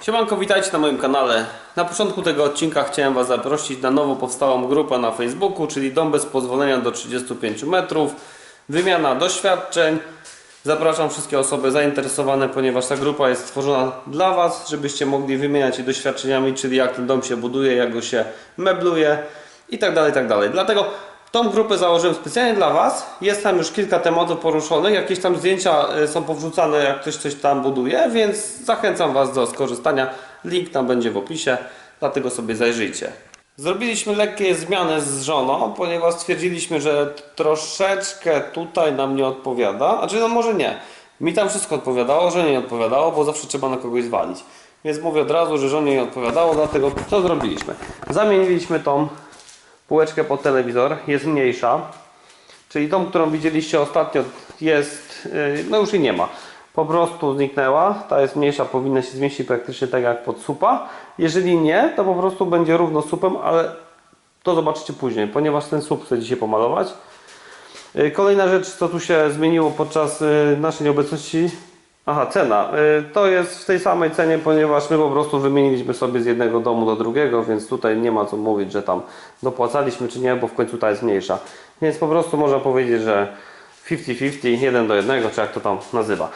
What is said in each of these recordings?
Siemanko, witajcie na moim kanale. Na początku tego odcinka chciałem Was zaprosić na nowo powstałą grupę na Facebooku, czyli Dom bez pozwolenia do 35 metrów. Wymiana doświadczeń. Zapraszam wszystkie osoby zainteresowane, ponieważ ta grupa jest stworzona dla Was, żebyście mogli wymieniać się doświadczeniami, czyli jak ten dom się buduje, jak go się mebluje i tak dalej, tak dalej. Dlatego tą grupę założyłem specjalnie dla Was. Jest tam już kilka tematów poruszonych, jakieś tam zdjęcia y, są powrzucane, jak ktoś coś tam buduje, więc zachęcam Was do skorzystania. Link tam będzie w opisie, dlatego sobie zajrzyjcie. Zrobiliśmy lekkie zmiany z żoną, ponieważ stwierdziliśmy, że troszeczkę tutaj nam nie odpowiada. Znaczy, no może nie. Mi tam wszystko odpowiadało, żonie nie odpowiadało, bo zawsze trzeba na kogoś zwalić. Więc mówię od razu, że żonie nie odpowiadało, dlatego co zrobiliśmy? Zamieniliśmy tą półeczkę pod telewizor, jest mniejsza. Czyli tą, którą widzieliście ostatnio jest, yy, no już jej nie ma. Po prostu zniknęła. Ta jest mniejsza, powinna się zmieścić praktycznie tak jak pod supa. Jeżeli nie, to po prostu będzie równo supem, ale to zobaczycie później, ponieważ ten słup chcę dzisiaj pomalować. Yy, Kolejna rzecz, co tu się zmieniło podczas yy, naszej nieobecności. Aha, cena. Yy, To jest w tej samej cenie, ponieważ my po prostu wymieniliśmy sobie z jednego domu do drugiego, więc tutaj nie ma co mówić, że tam dopłacaliśmy czy nie, bo w końcu ta jest mniejsza. Więc po prostu można powiedzieć, że 50-50, 1 do 1, czy jak to tam nazywa.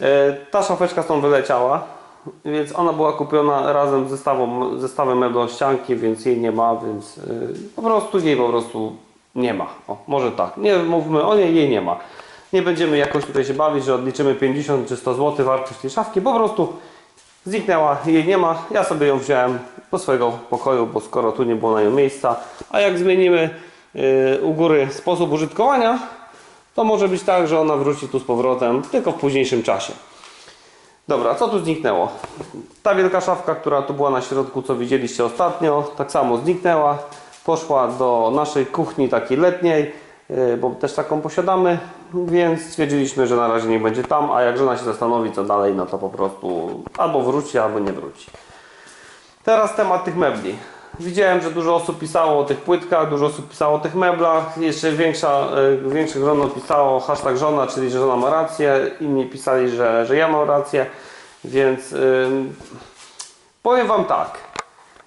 Yy, Ta szafeczka stąd wyleciała, więc ona była kupiona razem z zestawą, zestawem meblościanki, więc jej nie ma, więc yy, po prostu jej po prostu nie ma. O, może tak. Nie mówmy o niej, jej nie ma. Nie będziemy jakoś tutaj się bawić, że odliczymy 50 czy 100 zł wartość tej szafki. Po prostu zniknęła, jej nie ma. Ja sobie ją wziąłem do swojego pokoju, bo skoro tu nie było na nią miejsca. A jak zmienimy yy, u góry sposób użytkowania, to może być tak, że ona wróci tu z powrotem, tylko w późniejszym czasie. Dobra, co tu zniknęło? Ta wielka szafka, która tu była na środku, co widzieliście ostatnio, tak samo zniknęła. Poszła do naszej kuchni takiej letniej, bo też taką posiadamy, więc stwierdziliśmy, że na razie nie będzie tam, a jak żona się zastanowi co dalej, no to po prostu albo wróci, albo nie wróci. Teraz temat tych mebli. Widziałem, że dużo osób pisało o tych płytkach, dużo osób pisało o tych meblach. Jeszcze większa, y, większe grono pisało hashtag żona, czyli że żona ma rację. Inni pisali, że, że ja mam rację. Więc ym, powiem Wam tak.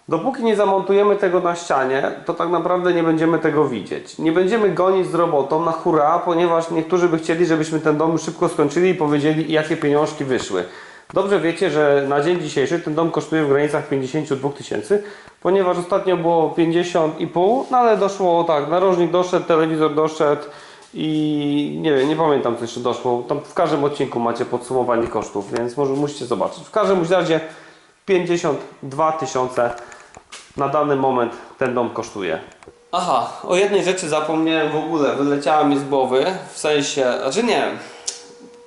Dopóki nie zamontujemy tego na ścianie, to tak naprawdę nie będziemy tego widzieć. Nie będziemy gonić z robotą na hura, ponieważ niektórzy by chcieli, żebyśmy ten dom szybko skończyli i powiedzieli, jakie pieniążki wyszły. Dobrze wiecie, że na dzień dzisiejszy ten dom kosztuje w granicach 52 tysięcy, ponieważ ostatnio było 50,5, no ale doszło tak, narożnik doszedł, telewizor doszedł i nie wiem, nie pamiętam co jeszcze doszło. Tam w każdym odcinku macie podsumowanie kosztów, więc może musicie zobaczyć. W każdym razie 52 tysiące na dany moment ten dom kosztuje. Aha, o jednej rzeczy zapomniałem w ogóle, wyleciała mi z głowy, w sensie, znaczy nie,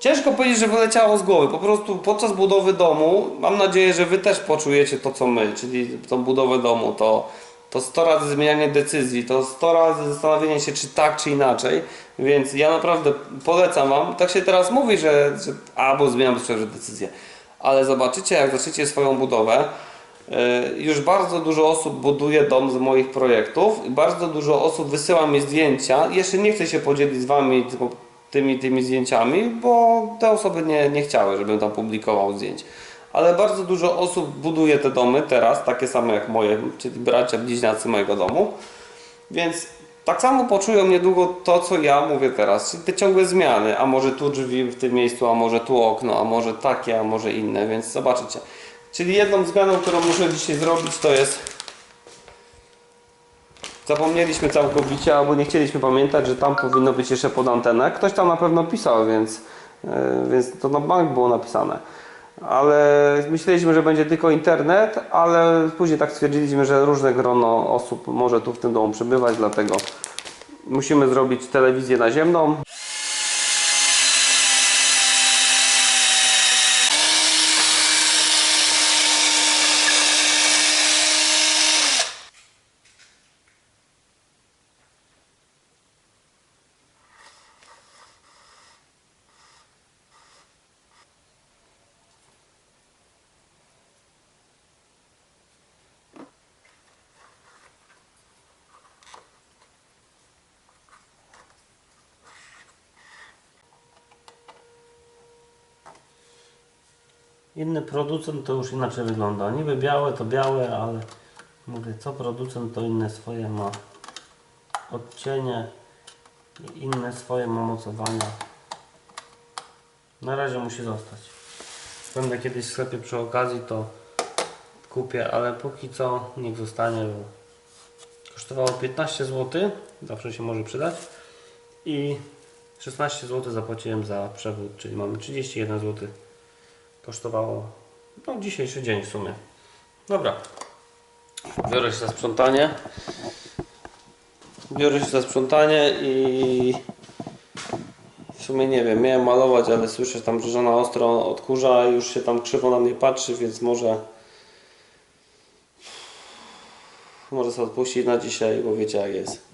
ciężko powiedzieć, że wyleciało z głowy, po prostu podczas budowy domu, mam nadzieję, że Wy też poczujecie to co my, czyli tą budowę domu, to, to 100 razy zmienianie decyzji, to 100 razy zastanowienie się czy tak, czy inaczej, więc ja naprawdę polecam Wam, tak się teraz mówi, że, że a, bo zmieniam bezprawnie decyzję, ale zobaczycie jak zaczniecie swoją budowę, Już bardzo dużo osób buduje dom z moich projektów i bardzo dużo osób wysyła mi zdjęcia. Jeszcze nie chcę się podzielić z Wami tymi, tymi zdjęciami, bo te osoby nie, nie chciały, żebym tam publikował zdjęć. Ale bardzo dużo osób buduje te domy teraz, takie same jak moje, czyli bracia bliźniacy mojego domu. Więc tak samo poczują niedługo to, co ja mówię teraz, czyli te ciągłe zmiany. A może tu drzwi w tym miejscu, a może tu okno, a może takie, a może inne, więc zobaczycie. Czyli jedną zmianą, którą muszę dzisiaj zrobić, to jest. Zapomnieliśmy całkowicie, albo nie chcieliśmy pamiętać, że tam powinno być jeszcze pod antenę. Ktoś tam na pewno pisał, więc, yy, więc to na bank było napisane. Ale myśleliśmy, że będzie tylko internet, ale później tak stwierdziliśmy, że różne grono osób może tu w tym domu przebywać, dlatego musimy zrobić telewizję naziemną. Inny producent to już inaczej wygląda. Niby białe to białe, ale mówię, co producent to inne swoje ma odcienie i inne swoje ma mocowania. Na razie musi zostać. Będę kiedyś w sklepie przy okazji to kupię, ale póki co niech zostanie, kosztowało 15 zł, zawsze się może przydać i 16 zł zapłaciłem za przewód, czyli mamy 31 zł kosztowało no, dzisiejszy dzień w sumie. Dobra, biorę się za sprzątanie. Biorę się za sprzątanie i w sumie nie wiem, miałem malować, ale słyszę tam, że żona ostro odkurza i już się tam krzywo na mnie patrzy, więc może może sobie odpuścić na dzisiaj, bo wiecie jak jest.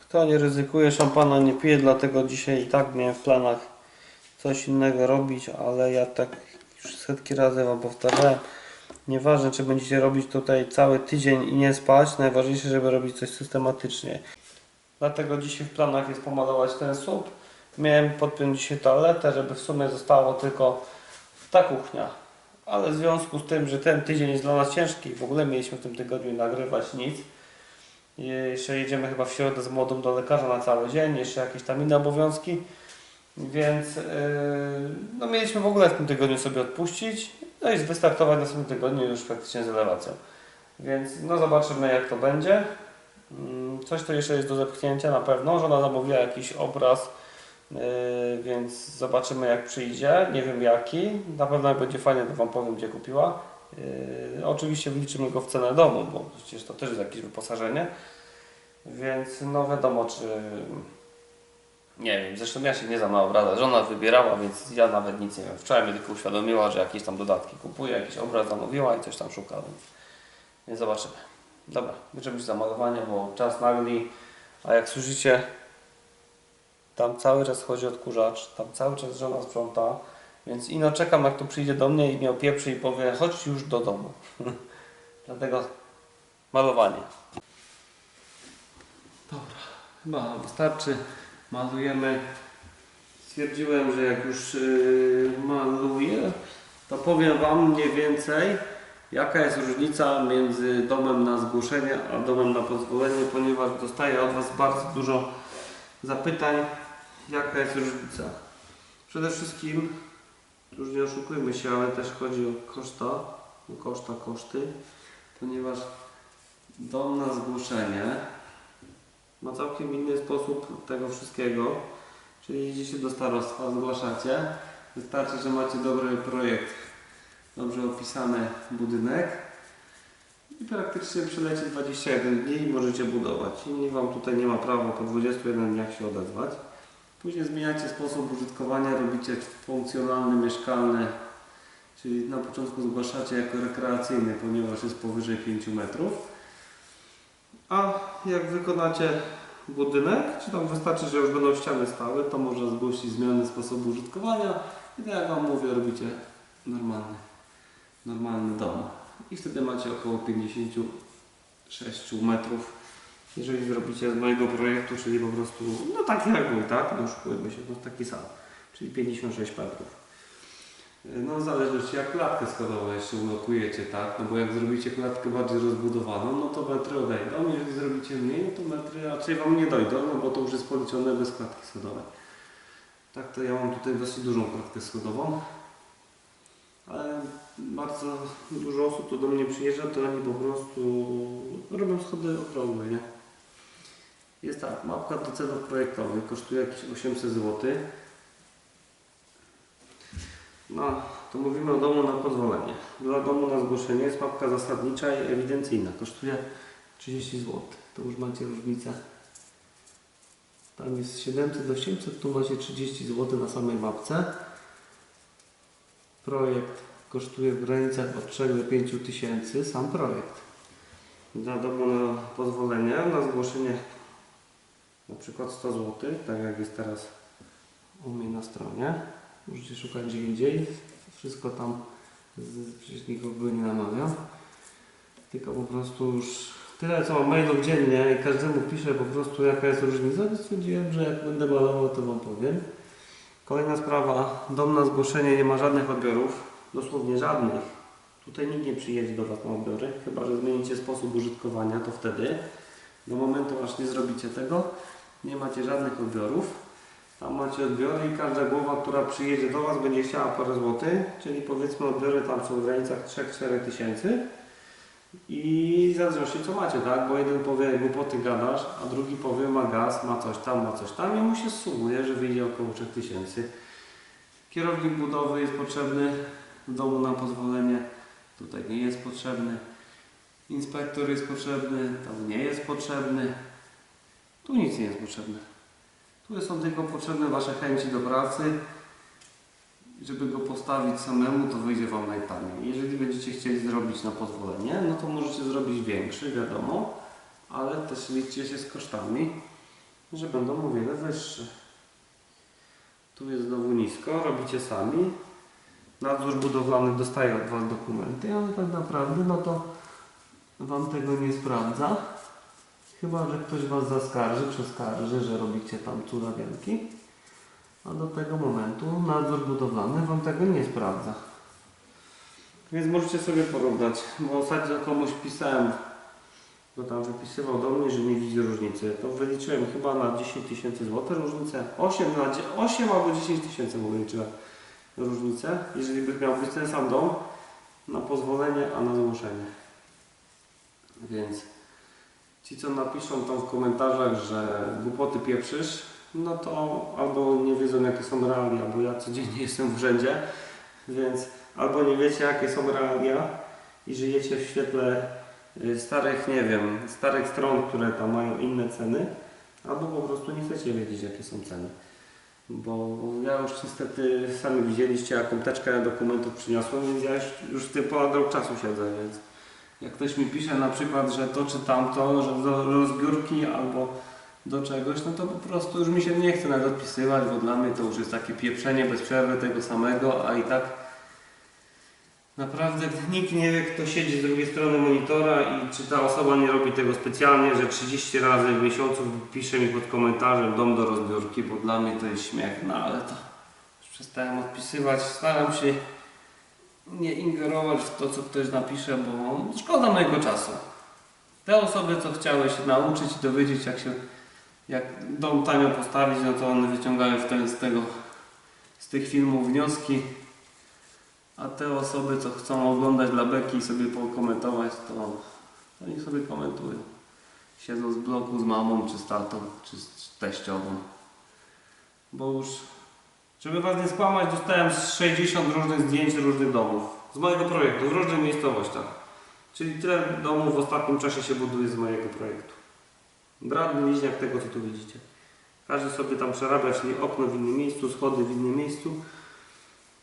Kto nie ryzykuje, szampana nie pije, dlatego dzisiaj i tak miałem w planach coś innego robić, ale ja tak już setki razy Wam powtarzałem. Nieważne, czy będziecie robić tutaj cały tydzień i nie spać, najważniejsze, żeby robić coś systematycznie. Dlatego dzisiaj w planach jest pomalować ten słup. Miałem podpiąć dzisiaj toaletę, żeby w sumie zostało tylko ta kuchnia. Ale w związku z tym, że ten tydzień jest dla nas ciężki, w ogóle mieliśmy w tym tygodniu nagrywać nic. Jeszcze jedziemy chyba w środę z młodą do lekarza na cały dzień, jeszcze jakieś tam inne obowiązki. Więc yy, no mieliśmy w ogóle w tym tygodniu sobie odpuścić, no i wystartować w następnym tygodniu już praktycznie z elewacją. Więc no zobaczymy jak to będzie. Mm, Coś to jeszcze jest do zepchnięcia na pewno. Żona zamówiła jakiś obraz, yy, więc zobaczymy jak przyjdzie. Nie wiem jaki. Na pewno jak będzie fajnie, to Wam powiem gdzie kupiła. Yy, oczywiście wliczymy go w cenę domu, bo przecież to też jest jakieś wyposażenie. Więc no wiadomo czy nie wiem, zresztą ja się nie znam na obrazach. Żona wybierała, więc ja nawet nic nie wiem. Wczoraj mnie tylko uświadomiła, że jakieś tam dodatki kupuje, jakiś obraz zamówiła i coś tam szuka, więc, więc zobaczymy. Dobra, bierzemy się za malowanie, bo czas nagli, a jak słyszycie, tam cały czas chodzi odkurzacz, tam cały czas żona sprząta, więc ino czekam jak to przyjdzie do mnie i mnie opieprzy i powie, chodź już do domu. Dlatego malowanie. Dobra, chyba wystarczy. Malujemy. Stwierdziłem, że jak już yy, maluję, to powiem Wam mniej więcej, jaka jest różnica między domem na zgłoszenie a domem na pozwolenie, ponieważ dostaję od Was bardzo dużo zapytań, jaka jest różnica. Przede wszystkim, już nie oszukujmy się, ale też chodzi o koszta, koszta, koszty, ponieważ dom na zgłoszenie ma całkiem inny sposób tego wszystkiego. Czyli idziecie do starostwa, zgłaszacie. Wystarczy, że macie dobry projekt, dobrze opisany budynek i praktycznie przylecie 21 dni i możecie budować. I Wam tutaj nie ma prawa po 21 dniach się odezwać. Później zmieniacie sposób użytkowania, robicie funkcjonalny, mieszkalny, czyli na początku zgłaszacie jako rekreacyjny, ponieważ jest powyżej 5 metrów. A jak wykonacie budynek, czy tam wystarczy, że już będą ściany stałe, to można zgłosić zmianę sposobu użytkowania i tak jak Wam mówię, robicie normalny, normalny dom. I wtedy macie około 56 metrów, jeżeli zrobicie z mojego projektu, czyli po prostu, no taki jak mój, tak? No szukujmy się, no taki sam, czyli 56 metrów. No w zależności jak klatkę schodową jeszcze ulokujecie, tak? No bo jak zrobicie klatkę bardziej rozbudowaną, no to metry odejdą. Jeżeli zrobicie mniej, no to metry raczej Wam nie dojdą, no bo to już jest policzone bez klatki schodowej. Tak to ja mam tutaj dosyć dużą klatkę schodową. Ale bardzo dużo osób tu do mnie przyjeżdża, to oni po prostu robią schody okrągłe, nie? Jest tak, mapka do celów projektowych kosztuje jakieś 800 zł. No, to mówimy o domu na pozwolenie. Dla domu na zgłoszenie jest mapka zasadnicza i ewidencyjna. Kosztuje 30 zł. To już macie różnicę. Tam jest 700 do 800, tu macie 30 zł na samej mapce. Projekt kosztuje w granicach od 3 do 5 tysięcy, sam projekt. Dla domu na pozwolenie, na zgłoszenie na przykład 100 zł, tak jak jest teraz u mnie na stronie. Możecie szukać gdzie indziej. Wszystko tam, z- przecież nikogo nie namawiam. Tylko po prostu już tyle co mam mailów dziennie i każdemu piszę po prostu jaka jest różnica, więc stwierdziłem, że jak będę malował to Wam powiem. Kolejna sprawa, dom na zgłoszenie nie ma żadnych odbiorów. dosłownie żadnych. Tutaj nikt nie przyjedzie do Was na odbiory, chyba że zmienicie sposób użytkowania, to wtedy. Do momentu aż nie zrobicie tego, nie macie żadnych odbiorów. Tam macie odbiory i każda głowa, która przyjedzie do Was będzie chciała parę złotych, czyli powiedzmy odbiory tam są w granicach 3-4 tysięcy. I zależności co macie, tak? Bo jeden powie głupoty gadasz, a drugi powie ma gaz, ma coś tam, ma coś tam i mu się sumuje, że wyjdzie około 3000. Kierownik budowy jest potrzebny w domu na pozwolenie, tutaj nie jest potrzebny. Inspektor jest potrzebny, tam nie jest potrzebny. Tu nic nie jest potrzebne. Tu są tylko potrzebne Wasze chęci do pracy. Żeby go postawić samemu, to wyjdzie Wam najtaniej. Jeżeli będziecie chcieli zrobić na pozwolenie, no to możecie zrobić większy, wiadomo, ale też liczcie się z kosztami, że będą o wiele wyższe. Tu jest znowu nisko, robicie sami. Nadzór budowlany dostaje od Was dokumenty, ale tak naprawdę no to Wam tego nie sprawdza. Chyba, że ktoś Was zaskarży, przeskarży, że robicie tam cuda wielki. A do tego momentu nadzór budowlany Wam tego nie sprawdza. Więc możecie sobie porównać, bo ostatnio komuś pisałem, bo tam wypisywał do mnie, że nie widzi różnicy. To wyliczyłem chyba na 10 tysięcy złotych różnicę. 8, na, dzie- 8 albo 10 tysięcy wyliczyłem różnicę, jeżeli by miał być ten sam dom na pozwolenie, a na zgłoszenie. Więc ci, co napiszą tam w komentarzach, że głupoty pieprzysz, no to albo nie wiedzą jakie są realia, bo ja codziennie jestem w urzędzie, więc albo nie wiecie jakie są realia i żyjecie w świetle y, starych, nie wiem, starych stron, które tam mają inne ceny, albo po prostu nie chcecie wiedzieć jakie są ceny. Bo ja już niestety sami widzieliście jaką teczkę dokumentów przyniosłem, więc ja już, już w tym ponad rok czasu siedzę, więc jak ktoś mi pisze na przykład, że to czy tamto, że do rozbiórki albo do czegoś, no to po prostu już mi się nie chce nawet odpisywać, bo dla mnie to już jest takie pieprzenie bez przerwy tego samego, a i tak naprawdę nikt nie wie, kto siedzi z drugiej strony monitora i czy ta osoba nie robi tego specjalnie, że 30 razy w miesiącu pisze mi pod komentarzem dom do rozbiórki, bo dla mnie to jest śmiech, no ale to już przestałem odpisywać, staram się nie ingerować w to, co ktoś napisze, bo szkoda mojego czasu. Te osoby, co chciały się nauczyć i dowiedzieć, jak się jak dom tanio postawić, no to one wyciągają wtedy z tego z tych filmów wnioski. A te osoby, co chcą oglądać dla beki i sobie pokomentować, to, to sobie komentują. Siedzą z bloku z mamą, czy z tatą, czy z teściową. Bo już, żeby was nie skłamać, dostałem z 60 różnych zdjęć różnych domów. Z mojego projektu, w różnych miejscowościach. Czyli tyle domów w ostatnim czasie się buduje z mojego projektu. Brat bliźniak tego, co tu widzicie. Każdy sobie tam przerabia, czyli okno w innym miejscu, schody w innym miejscu,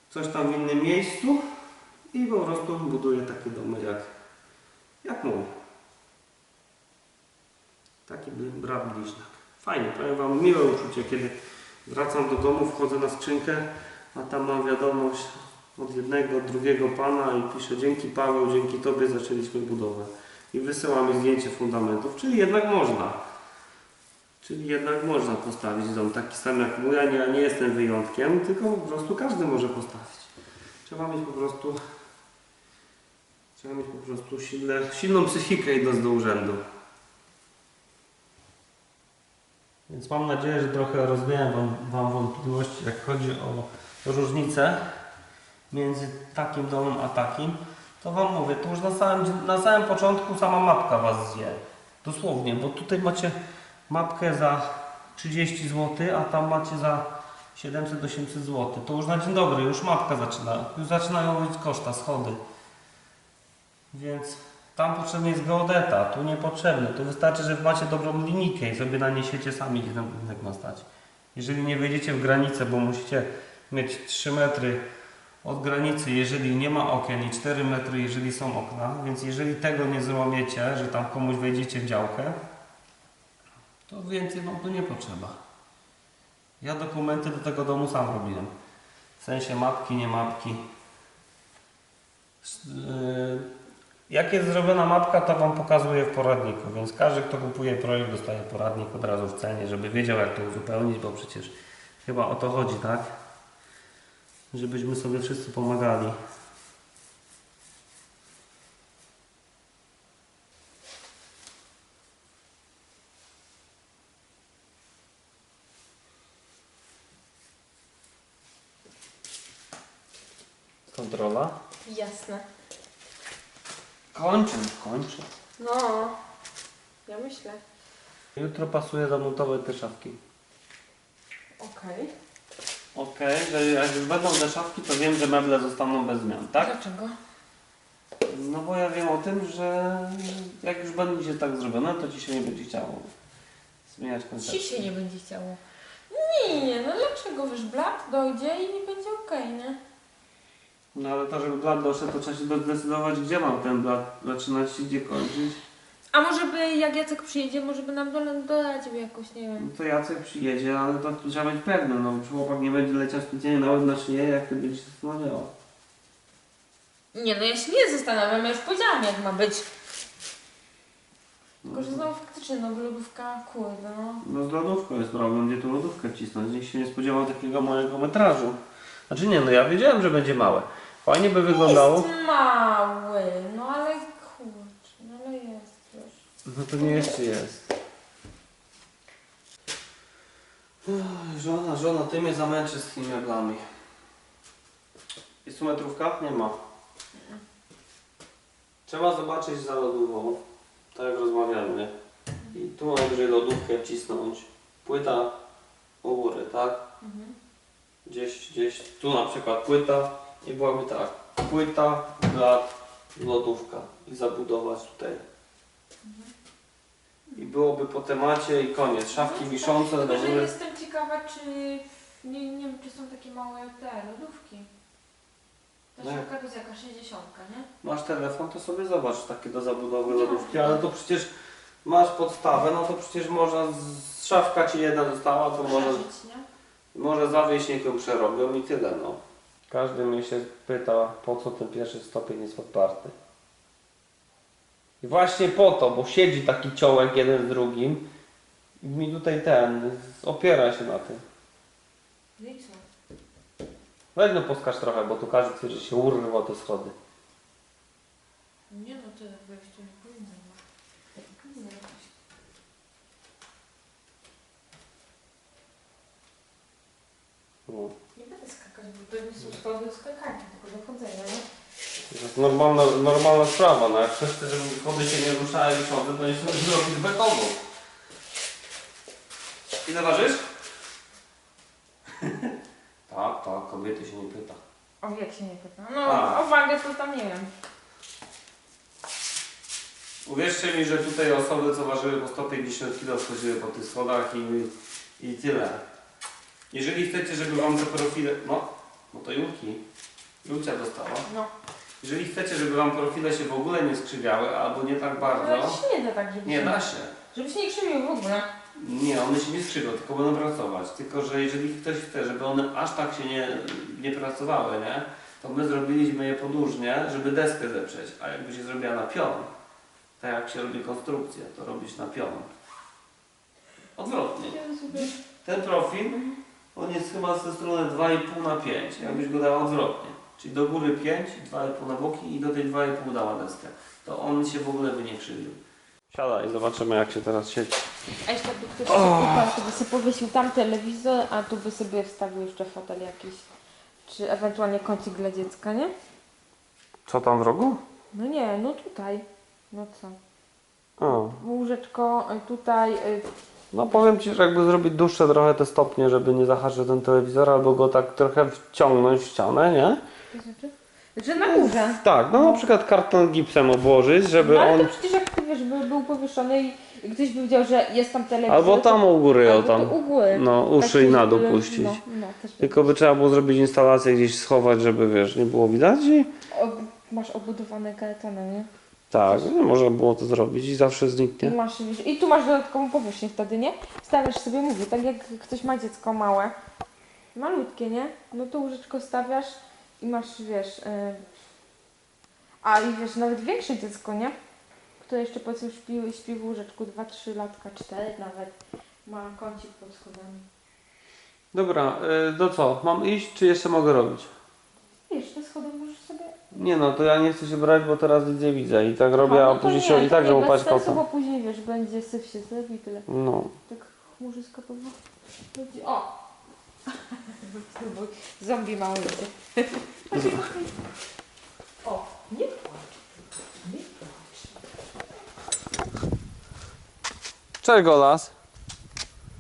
coś tam w innym miejscu i po prostu buduje takie domy jak, jak mój. Taki brat bliźniak. Fajnie, powiem Wam, miłe uczucie, kiedy wracam do domu, wchodzę na skrzynkę, a tam mam wiadomość od jednego, od drugiego pana i pisze dzięki Paweł, dzięki Tobie zaczęliśmy budowę. I wysyła mi zdjęcie fundamentów, czyli jednak można. Czyli jednak można postawić dom taki sam jak mój, a nie, nie jestem wyjątkiem, tylko po prostu każdy może postawić. Trzeba mieć po prostu trzeba mieć po prostu silne, silną psychikę idąc do urzędu. Więc mam nadzieję, że trochę rozwiałem wam, wam wątpliwości, jak chodzi o różnicę między takim domem a takim. To Wam mówię, to już na samym, na samym początku sama mapka Was zje. Dosłownie, bo tutaj macie mapkę za 30 zł, a tam macie za 700-800 zł. To już na dzień dobry, już mapka zaczyna. Już zaczynają być koszta, schody. Więc tam potrzebny jest geodeta, tu niepotrzebny. Tu wystarczy, że macie dobrą linijkę i sobie naniesiecie sami, gdzie ten budynek ma stać. Jeżeli nie wejdziecie w granicę, bo musicie mieć 3 metry od granicy, jeżeli nie ma okien i 4 metry, jeżeli są okna, więc jeżeli tego nie złamiecie, że tam komuś wejdziecie w działkę, to więcej wam tu nie potrzeba. Ja dokumenty do tego domu sam robiłem. W sensie mapki, nie mapki. Jak jest zrobiona mapka, to Wam pokazuję w poradniku, więc każdy, kto kupuje projekt, dostaje poradnik od razu w cenie, żeby wiedział, jak to uzupełnić, bo przecież chyba o to chodzi, tak? żebyśmy sobie wszyscy pomagali. Jutro pasuje zamontować te szafki. Okej. Okej, że jak już będą te szafki, to wiem, że meble zostaną bez zmian, tak? Dlaczego? No bo ja wiem o tym, że jak już będzie tak zrobione, to ci się nie będzie chciało zmieniać Ci koncepcji. się nie będzie chciało. Nie, no dlaczego? Wiesz, blat dojdzie i nie będzie okej, nie? No ale to, żeby blat doszedł, to trzeba się zdecydować, gdzie mam ten blat zaczynać i gdzie kończyć. A może by, jak Jacek przyjedzie, może by nam dodać jakoś, nie No wiem. to Jacek przyjedzie, ale to trzeba być pewny, no czy chłopak nie będzie leciał specjalnie na łeb na szyję, jak ty będziesz się zastanawiała. Nie, no ja się nie zastanawiam, ja już powiedziałam jak ma być. Tylko, że znowu faktycznie, no lodówka, kurde, no. No z lodówką jest problem, gdzie tu lodówkę wcisnąć. Nikt się nie spodziewał takiego małego metrażu. Znaczy nie, no ja wiedziałem, że będzie małe. Fajnie by wyglądało. Jest mały, no ale kurczę, no ale jest, wiesz. No to nie jeszcze jest. Ech, Żona, żona, ty mnie zamęczysz z tymi meblami. Jest tu metrówka? Nie ma. Trzeba zobaczyć za lodową. Tak jak rozmawiamy. I tu najwyżej lodówkę wcisnąć. Płyta u góry, tak? Gdzieś, gdzieś, tu na przykład płyta i byłaby tak, płyta, blat, lodówka i zabudować tutaj. I byłoby po temacie i koniec, szafki wiszące do Tylko, że góry. jestem ciekawa, czy nie, nie wiem, czy są takie małe te lodówki. Ta No. szafka to jest jaka 60, nie? Masz telefon, to sobie zobacz takie do zabudowy lodówki, ale to przecież masz podstawę, no to przecież można, z szafka ci jedna została, to może, Przeżyć, nie? może zawieść niech ją przerobią i tyle no. Każdy mnie się pyta, po co ten pierwszy stopień jest odparty. I właśnie po to, bo siedzi taki ciołek jeden z drugim i mi tutaj ten, opiera się na tym. No i co? Weź no trochę, bo tu każdy twierdzi, że się urwał te schody. Nie no, to wejście nie powinno. no. No. Nie będę skakać, bo to nie są schody do skakania, tylko do chodzenia, nie? To jest normalna, normalna sprawa, no jak ktoś chce, żeby schody się nie ruszały i schody, to nie zrobić betoną. Ile ważysz? tak, tak, kobiety się nie pyta. O wiek się nie pyta. No, A. o wagę to tam nie wiem. Uwierzcie mi, że tutaj osoby, co ważyły po 150 kg schodziły po tych schodach i, i tyle. Jeżeli chcecie, żeby wam te profile... No, no to Julki. Julcia dostała. No. Jeżeli chcecie, żeby wam profile się w ogóle nie skrzywiały, albo nie tak No, bardzo... się nie da tak, żeby Nie się... da się. Żeby się nie krzywił w ogóle. Nie, one się nie skrzywią, tylko będą pracować. Tylko, że jeżeli ktoś chce, żeby one aż tak się nie, nie pracowały, nie? To my zrobiliśmy je podłużnie, żeby deskę zeprzeć. A jakby się zrobiła na pion, tak jak się robi konstrukcję, to robić na pion. Odwrotnie. Ten profil, on jest chyba ze strony 2,5 na 5. Jakbyś go dała odwrotnie. Czyli do góry 5, 2,5 na boki i do tej 2,5 dała deskę. To on się w ogóle by nie krzywił. Siadaj, zobaczymy jak się teraz siedzi. A jeszcze by ktoś sobie uparł, to by sobie powiesił tam telewizor, a tu by sobie wstawił jeszcze fotel jakiś. Czy ewentualnie kącik dla dziecka, nie? Co tam w rogu? No nie, no tutaj. No co? O. Łóżeczko y, tutaj. y, No powiem Ci, że jakby zrobić dłuższe trochę te stopnie, żeby nie zahaczył ten telewizor, albo go tak trochę wciągnąć w ścianę, nie? To znaczy? Że na górze. Tak, no na przykład karton gipsem obłożyć, żeby No ale on... to przecież jak ty wiesz, by był powieszony i ktoś by wiedział, że jest tam telewizor. Albo tam u góry o albo tam. tu u góry. No, Tak, uszy i na dół żeby- puścić. No, no, też by- Tylko by trzeba było zrobić instalację gdzieś schować, żeby wiesz, nie było widać i... Ob, masz obudowane galetonem, nie? Tak, no, można było to zrobić i zawsze I, zniknie. masz, wiesz, I tu masz dodatkową powierzchnię wtedy, nie? Stawiasz sobie, mówię, tak jak ktoś ma dziecko małe, malutkie, nie? No to łóżeczko stawiasz i masz, wiesz... y, A i wiesz, nawet większe dziecko, nie? Które jeszcze powiedzmy śpi, śpi w łóżeczku 2-3 latka, 4 nawet. Ma kącik pod schodami. Dobra, y, to co? Mam iść, czy jeszcze mogę robić? Wiesz, te schody możesz sobie... Nie no, to ja nie chcę się brać, bo teraz nic nie widzę i tak robię, a no później nie, się i tak, nie, że bez upać sensu, kota. bo później, wiesz, będzie syf się zrobi i tyle. No. Tak chmurzyska. Będzie- O! Bo Zombie mały idzie. O, nie płacz. Nie płacz. Cześć Golas.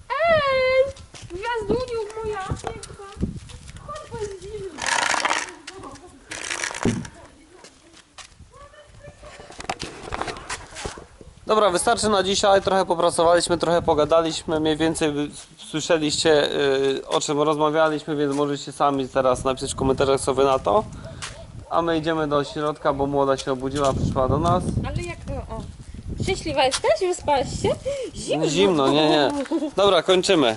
Ej! Gwiazduniu moja piękna. Chodź, jest zimno. Dobra, wystarczy na dzisiaj. Trochę popracowaliśmy, trochę pogadaliśmy. Mniej więcej słyszeliście y, o czym rozmawialiśmy, więc możecie sami teraz napisać w komentarzach wy na to. A my idziemy do środka, bo młoda się obudziła, przyszła do nas. Ale jak to, o. Szczęśliwa jesteś? Wyspałaś się? Zimno. Zimno, nie, nie. Dobra, kończymy.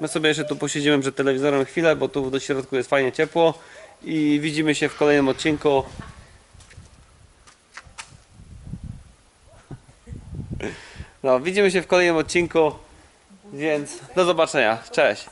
My sobie jeszcze tu posiedzimy przed telewizorem chwilę, bo tu do środku jest fajnie ciepło. I widzimy się w kolejnym odcinku. No, widzimy się w kolejnym odcinku, więc do zobaczenia. Cześć.